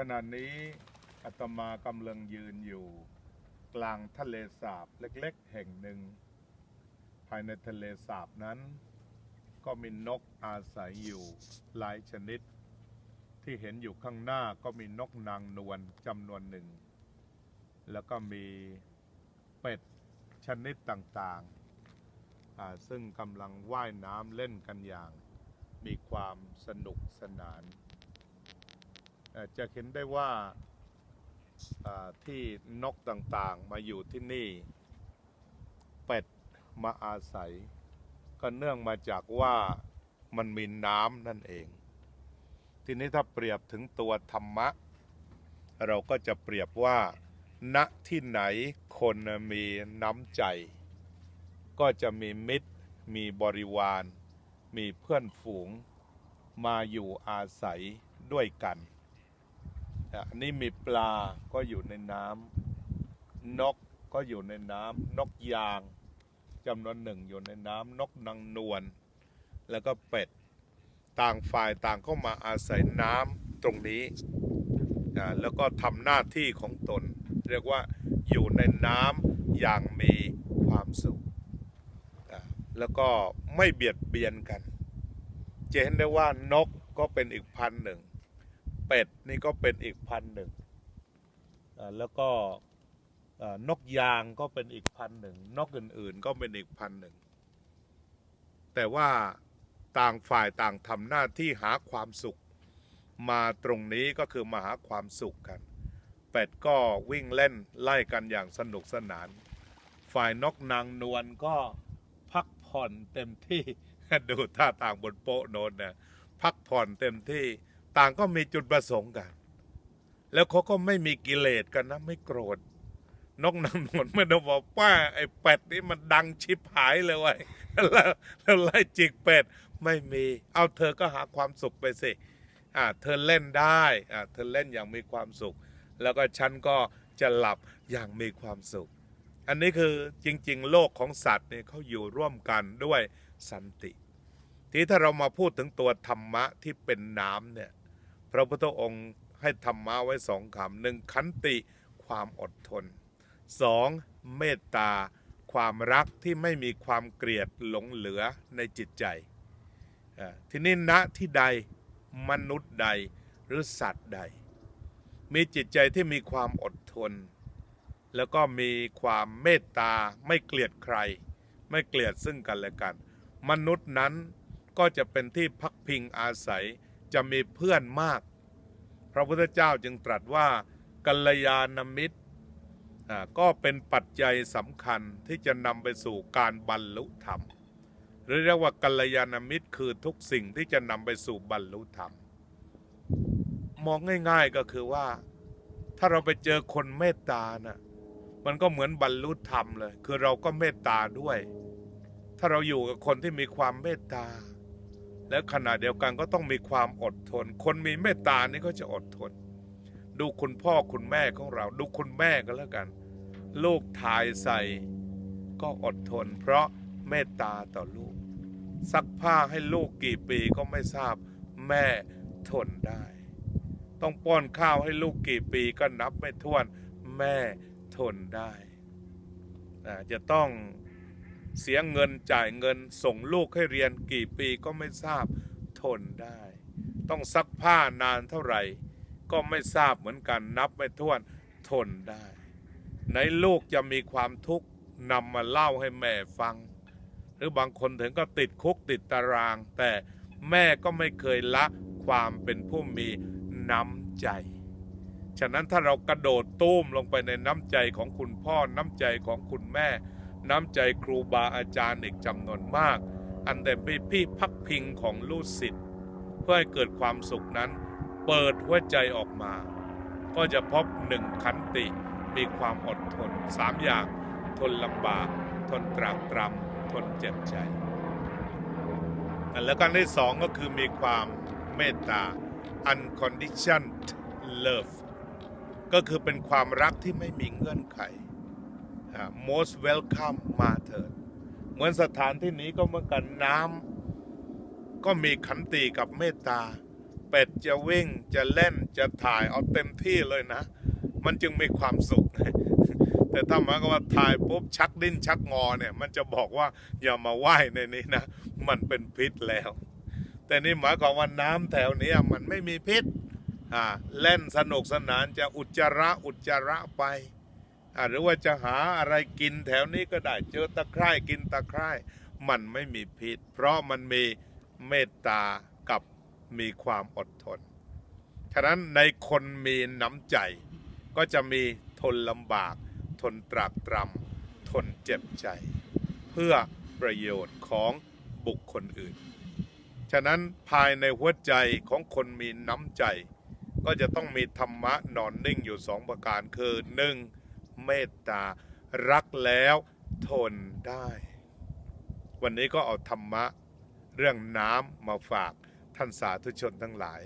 ขณะนี้อาตมากำลังยืนอยู่ กลางทะเลสาบเล็กๆ แห่งหนึ่ง ภายในทะเลสาบนั้น ก็มีนกอาศัยอยู่หลายชนิด ที่เห็นอยู่ข้างหน้าก็มีนกนางนวลจำนวนหนึ่ง แล้วก็มีเป็ดชนิดต่างๆ ซึ่งกำลังว่ายน้ำเล่นกันอย่าง มีความสนุกสนาน จะเห็นได้ว่าที่นกต่างๆมาอยู่ที่นี่ เป็ดมาอาศัย ก็เนื่องมาจากว่ามันมีน้ำนั่นเอง ทีนี้ถ้าเปรียบถึงตัวธรรมะ เราก็จะเปรียบว่า ณที่ไหนคนมีน้ำใจ ก็จะมีมิตร มีบริวาร มีเพื่อนฝูง มาอยู่อาศัยด้วยกัน อันนี้มีปลาก็อยู่ในน้ำนกก็อยู่ในน้ำนกยางจำนวนหนึ่งอยู่ในน้ำนกนางนวลแล้วก็เป็ดต่างฝ่ายต่างเข้ามาอาศัยน้ำตรงนี้อ่าแล้วก็ทำหน้าที่ของตน เรียกว่าอยู่ในน้ำอย่างมีความสุขอ่าแล้วก็ไม่เบียดเบียนกัน จะเห็นได้ว่านกก็เป็นอีกพันหนึ่ง เป็ดนี่ก็เป็นอีกพันหนึ่งแล้วก็นกยางก็เป็นอีกพันหนึ่งนกอื่นๆ ก็เป็นอีกพันหนึ่งแต่ว่าต่างฝ่ายต่างทำหน้าที่หาความสุข มาตรงนี้ก็คือมาหาความสุขกัน เป็ดก็วิ่งเล่นไล่กันอย่างสนุกสนาน ฝ่ายนกนางนวลก็พักผ่อนเต็มที่ดูท่าต่างบนโป๊ะโนนนะพักผ่อนเต็มที่ ต่างก็มีจุดประสงค์กัน แล้วเขาก็ไม่มีกิเลสกันนะ ไม่โกรธนกนางนวลไม่ได้บอกว่าไอ้เป็ดนี่มันดังชิบหายเลยว้ยแล้วแล้วไล่จิกเป็ดไม่มี เอาเธอก็หาความสุขไปสิอ่าเธอเล่นได้อ่าเธอเล่นอย่างมีความสุข แล้วก็ฉันก็จะหลับอย่างมีความสุข อันนี้คือจริง ๆ โลกของสัตว์เนี่ยเขาอยู่ร่วมกันด้วยสันติ ทีถ้าเรามาพูดถึงตัวธรรมะที่เป็นน้ำเนี่ย ระพุทธองค์ให้ธรรมะไว้สองคำหนึ่งขันติความอดทนสองเมตตา ความรักที่ไม่มีความเกลียดหลงเหลือในจิตใจ ทีนี้ณที่ใดมนุษย์ใดหรือสัตว์ใด มีจิตใจที่มีความอดทน แล้วก็มีความเมตตาไม่เกลียดใคร ไม่เกลียดซึ่งกันและกัน มนุษย์นั้นก็จะเป็นที่พักพิงอาศัย จะมีเพื่อนมาก พระพุทธเจ้าจึงตรัสว่ากัลยาณมิตรก็เป็นปัจจัยสำคัญที่จะนำไปสู่การบรรลุธรรม หรือเรียกว่ากัลยาณมิตรคือทุกสิ่งที่จะนำไปสู่บรรลุธรรม มองง่าย ๆก็คือว่า ถ้าเราไปเจอคนเมตตานะ่ะมันก็เหมือนบรรลุธรรมเลย คือเราก็เมตตาด้วย ถ้าเราอยู่กับคนที่มีความเมตตา แล้วขณะเดียวกันก็ต้องมีความอดทน คนมีเมตตานี่ก็จะอดทน ดูคุณพ่อคุณแม่ของเรา ดูคุณแม่ก็แล้วกัน ลูกถ่ายใส่ก็อดทน เพราะเมตตาต่อลูก ซักผ้าให้ลูกกี่ปีก็ไม่ทราบแม่ทนได้ ต้องป้อนข้าวให้ลูกกี่ปีก็นับไม่ถ้วนแม่ทนได้จะต้อง เสียเงินจ่ายเงินส่งลูกให้เรียนกี่ปีก็ไม่ทราบทนได้ ต้องซักผ้านานเท่าไหร่ ก็ไม่ทราบเหมือนกันนับไม่ถ้วนทนได้ ในลูกจะมีความทุกข์นำมาเล่าให้แม่ฟัง หรือบางคนถึงก็ติดคุกติดตาราง แต่แม่ก็ไม่เคยละความเป็นผู้มีน้ำใจ ฉะนั้นถ้าเรากระโดดตุ้มลงไปในน้ำใจของคุณพ่อน้ำใจของคุณแม่ น้ำใจครูบาอาจารย์อีกจำนวนมาก อันแต่เป็นพี่พักพิงของลูกศิษย์เพื่อให้เกิดความสุขนั้น เปิดหัวใจออกมา ก็จะพบหนึ่งขันติ มีความอดทนสามอย่าง ทนลำบาก ทนตรากตรำทนเจ็บใจ แล้วกันที่สองก็คือมีความเมตตา unconditioned love ก็คือเป็นความรักที่ไม่มีเงื่อนไข most welcome มาเถิด เหมือนสถานที่นี้ก็เหมือนกันน้ำก็มีขันติกับเมตตา เป็ดจะวิ่งจะเล่นจะถ่ายเอาเต็มที่เลยนะ มันจึงมีความสุข แต่ถ้าหมายก็ว่าถ่ายปุ๊บชักดิ้นชักงอเนี่ย มันจะบอกว่าอย่ามาว่ายในนี้นะ มันเป็นพิษแล้ว แต่นี่หมายความว่าน้ำแถวนี้มันไม่มีพิษอ่าเล่นสนุกสนานจะอุจจาระอุจจาระไป หรือว่าจะหาอะไรกินแถวนี้ก็ได้เจอตะไคร่กินตะไคร่มันไม่มีพิษ เพราะมันมีเมตตากับมีความอดทน ฉะนั้นในคนมีน้ำใจ ก็จะมีทนลำบาก ทนตรากตรำทนเจ็บใจ เพื่อประโยชน์ของบุคคลอื่น ฉะนั้นภายในหัวใจของคนมีน้ำใจ ก็จะต้องมีธรรมะนอนนิ่งอยู่สองประการคือหนึ่ง เมตตารักแล้วทนได้ วันนี้ก็เอาธรรมะเรื่องน้ำมาฝากท่านสาธุชนทั้งหลาย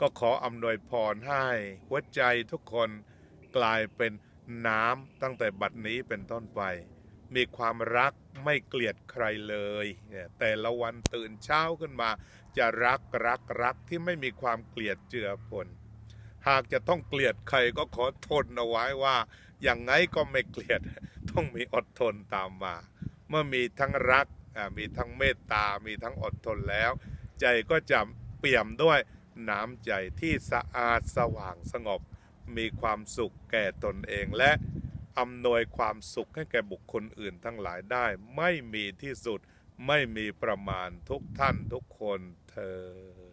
ก็ขออำนวยพรให้หัวใจทุกคนกลายเป็นน้ำตั้งแต่บัดนี้เป็นต้นไป มีความรักไม่เกลียดใครเลย แต่ละวันตื่นเช้าขึ้นมา จะรักรักรักที่ไม่มีความเกลียดเจือปนหากจะต้องเกลียดใครก็ขอทนเอาไว้ว่า อย่างไงก็ไม่เกลียด ต้องมีอดทนตามมา เมื่อมีทั้งรักมีทั้งเมตตา มีทั้งอดทนแล้ว ใจก็จะเปี่ยมด้วยน้ำใจที่สะอาดสว่างสงบ มีความสุขแก่ตนเองและอำนวยความสุขให้แก่บุคคลอื่นทั้งหลายได้ ไม่มีที่สุดไม่มีประมาณทุกท่านทุกคนเธอ